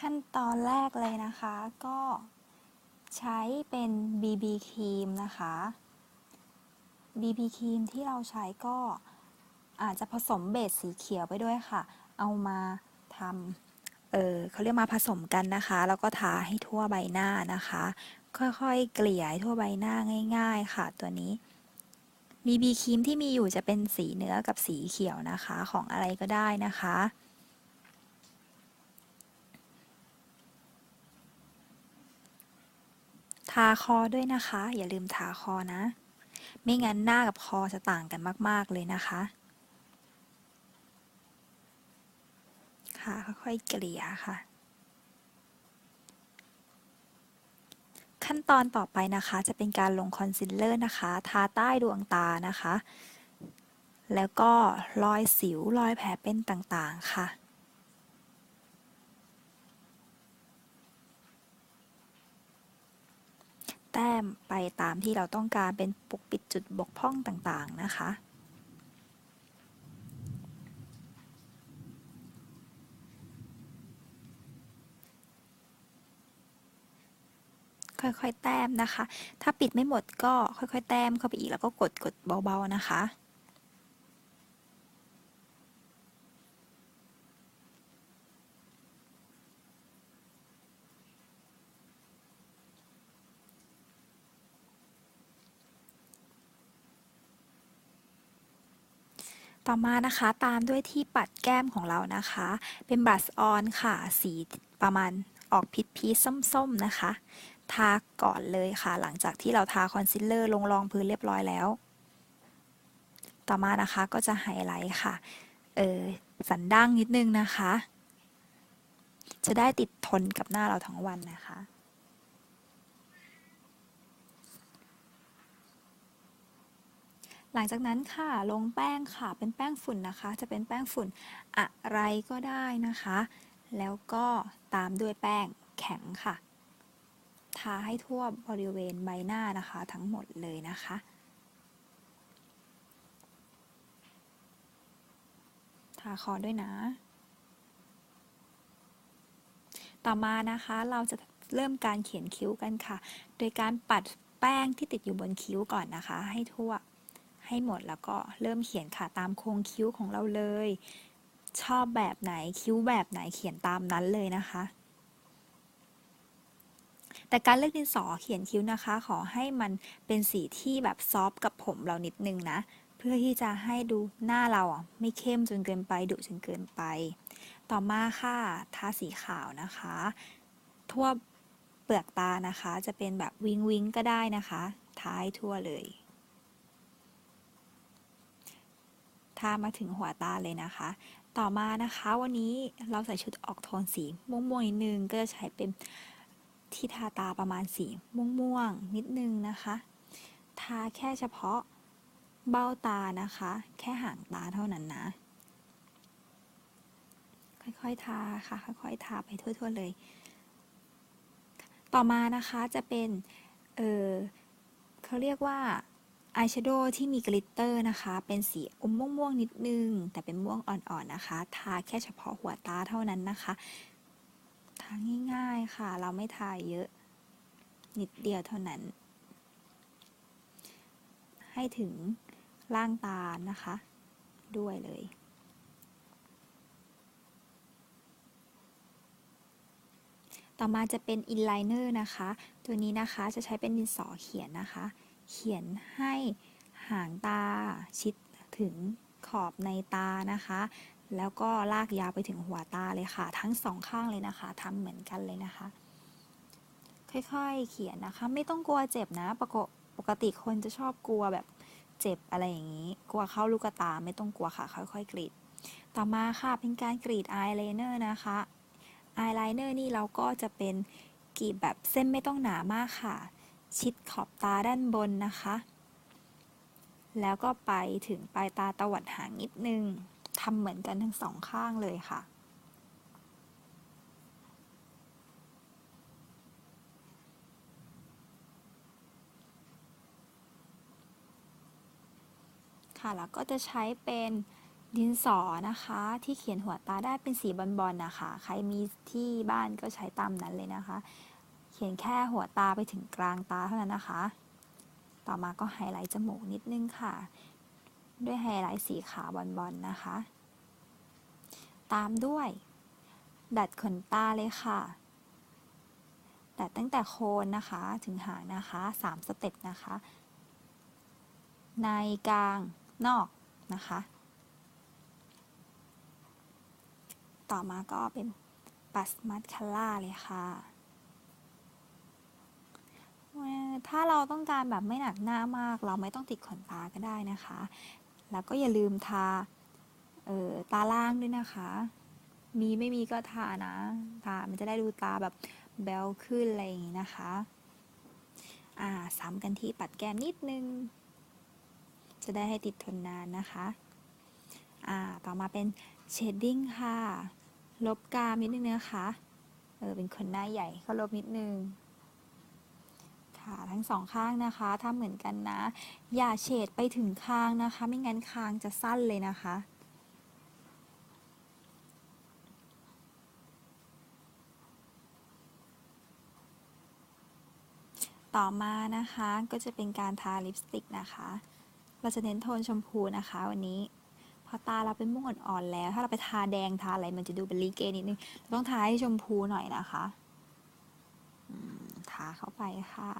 ขั้นตอนแรกเลยนะคะ ก็ใช้เป็น BB ครีมนะคะ BB ครีมที่เราใช้ก็อาจจะผสมเบสสีเขียวไปด้วยค่ะ เอามาทำเออเขาเรียกมาผสมกันนะคะ แล้วก็ทาให้ทั่วใบหน้านะคะ ค่อยๆ เกลี่ยทั่วใบหน้าง่าย ๆ ค่ะ ตัวนี้ BB ครีมที่มีอยู่จะเป็นสีเนื้อกับสีเขียวนะคะ ของอะไรก็ได้นะคะาคอด้วยนะคะ อย่าลืมทาคอนะ ไม่งั้นหน้ากับคอจะต่างกันมาก ๆ เลยนะคะ ค่ะค่อยๆเกลี่ยค่ะ ขั้นตอนต่อไปนะคะ จะเป็นการลงคอนซีลเลอร์นะคะ ทาใต้ดวงตานะคะ แล้วก็รอยสิวรอยแผลเป็นต่างๆค่ะ แต้มไปตามที่เราต้องการเป็นปกปิดจุดบกพร่องต่างๆนะคะ ค่อยๆแต้มนะคะ ถ้าปิดไม่หมดก็ค่อยๆ แต้มเข้าไปอีกแล้วก็กดกดเบาๆนะคะ ต่อมานะคะตามด้วยที่ปัดแก้มของเรานะคะ เป็นบลัชออนค่ะ สีประมาณออกพิษพีส้มๆนะคะ ทาก่อนเลยค่ะ หลังจากที่เราทาคอนซีลเลอร์ลงรองพื้นเรียบร้อยแล้ว ต่อมานะคะก็จะไฮไลท์ค่ะ เออสันดั้งนิดนึงนะคะ จะได้ติดทนกับหน้าเราทั้งวันนะคะ หลังจากนั้นค่ะลงแป้งค่ะเป็นแป้งฝุ่นนะคะ จะเป็นแป้งฝุ่นอะไรก็ได้นะคะ แล้วก็ตามด้วยแป้งแข็งค่ะ ทาให้ทั่วบริเวณใบหน้านะคะ ทั้งหมดเลยนะคะทาคอด้วยนะต่อมานะคะเราจะเริ่มการเขียนคิ้วกันค่ะ โดยการปัดแป้งที่ติดอยู่บนคิ้วก่อนนะคะ ให้ทั่ว ให้หมดแล้วก็เริ่มเขียนค่ะตามโครงคิ้วของเราเลย ชอบแบบไหนคิ้วแบบไหนเขียนตามนั้นเลยนะคะ แต่การเลือกดินสอเขียนคิ้วนะคะ ขอให้มันเป็นสีที่แบบซอฟกับผมเรานิดนึงนะเพื่อที่จะให้ดูหน้าเราอะไม่เข้มจนเกินไปดุจนเกินไป ต่อมาค่ะทาสีขาวนะคะ ทั่วเปลือกตานะคะ จะเป็นแบบวิงวิงก็ได้นะคะท้าให้ทั่วเลย ทามาถึงหัวตาเลยนะคะ ต่อมานะคะวันนี้เราใส่ชุดออกโทนสีม่วงๆนิดนึงก็จะใช้เป็นที่ทาตาประมาณสีม่วงๆนิดนึงนะคะ ทาแค่เฉพาะเบ้าตานะคะ แค่ห่างตาเท่านั้นนะ ค่อยๆทาค่ะ ค่อยๆทาไปทั่วๆเลย ต่อมานะคะจะเป็น เออเขาเรียกว่า อายแชโดว์ที่มีกลิตเตอร์นะคะ เป็นสีอมม่วงๆนิดนึง แต่เป็นม่วงอ่อนๆนะคะ ทาแค่เฉพาะหัวตาเท่านั้นนะคะ ทาง่ายๆค่ะ เราไม่ทาเยอะนิดเดียวเท่านั้น ให้ถึงล่างตานะคะ ด้วยเลย ต่อมาจะเป็นอินไลเนอร์นะคะ ตัวนี้นะคะจะใช้เป็นดินสอเขียนนะคะ เขียนให้หางตาชิดถึงขอบในตานะคะ แล้วก็ลากยาวไปถึงหัวตาเลยค่ะ ทั้งสองข้างเลยนะคะทำเหมือนกันเลยนะคะ ค่อยๆ เขียนนะคะ ไม่ต้องกลัวเจ็บนะปกปกติคนจะชอบกลัวแบบเจ็บอะไรอย่างนี้ กลัวเข้าลูกตาไม่ต้องกลัวค่ะ ค่อยๆ กรีด ต่อมาค่ะเป็นการกรีดอายไลเนอร์นะคะอายไลเนอร์นี่เราก็จะเป็นกรีดแบบเส้นไม่ต้องหนามากค่ะ ชิดขอบตาด้านบนนะคะ แล้วก็ไปถึงปลายตาตวัดหางนิดนึงทำเหมือนกันทั้งสองข้างเลยค่ะค่ะแล้วก็จะใช้เป็นดินสอนะคะ ที่เขียนหัวตาได้เป็นสีบอลๆนะคะ ใครมีที่บ้านก็ใช้ตามนั้นเลยนะคะ เขียนแค่หัวตาไปถึงกลางตาเท่านั้นนะคะ ต่อมาก็ไฮไลท์จมูกนิดนึงค่ะ ด้วยไฮไลท์สีขาวบอลๆนะคะ ตามด้วย ดัดขนตาเลยค่ะ ดัดตั้งแต่โคนนะคะถึงหางนะคะสามสเต็ปนะคะ ในกลางนอกนะคะ ต่อมาก็เป็นปัสมัสคาร่าเลยค่ะเอ่อ ถ้าเราต้องการแบบไม่หนักหน้ามาก เราไม่ต้องติดขนตาก็ได้นะคะ แล้วก็อย่าลืมทาออตาล่างด้วยนะคะ มีไม่มีก็ทานะทามันจะได้ดูตาแบบแบลขึ้นอะไรอย่างนี้นะคะ อ่าซ้ำกันที่ปัดแก้มนิดนึง จะได้ให้ติดทนนานนะคะ อ่า ต่อมาเป็นเชดดิ้งค่ะ ลบกามนิดนึงนะคะ เออ เป็นคนหน้าใหญ่ก็ลบนิดนึง ค่ะทั้งสองข้างนะคะถ้าเหมือนกันนะ อย่าเฉดไปถึงคางนะคะ ไม่งั้นคางจะสั้นเลยนะคะต่อมานะคะก็จะเป็นการทาลิปสติกนะคะ เราจะเน้นโทนชมพูนะคะวันนี้ พอตาเราเป็นม่วงอ่อนๆแล้ว ถ้าเราไปทาแดงทาอะไรมันจะดูเป็นลีเกนิดนึง ต้องทาให้ชมพูหน่อยนะคะอืมาเข้าไปค่ะ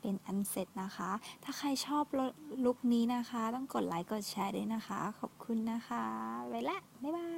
เป็นอันเสร็จนะคะ ถ้าใครชอบลุคนี้นะคะ ต้องกดไลค์กดแชร์ด้วยนะคะ ขอบคุณนะคะไว้ละ บ๊ายบาย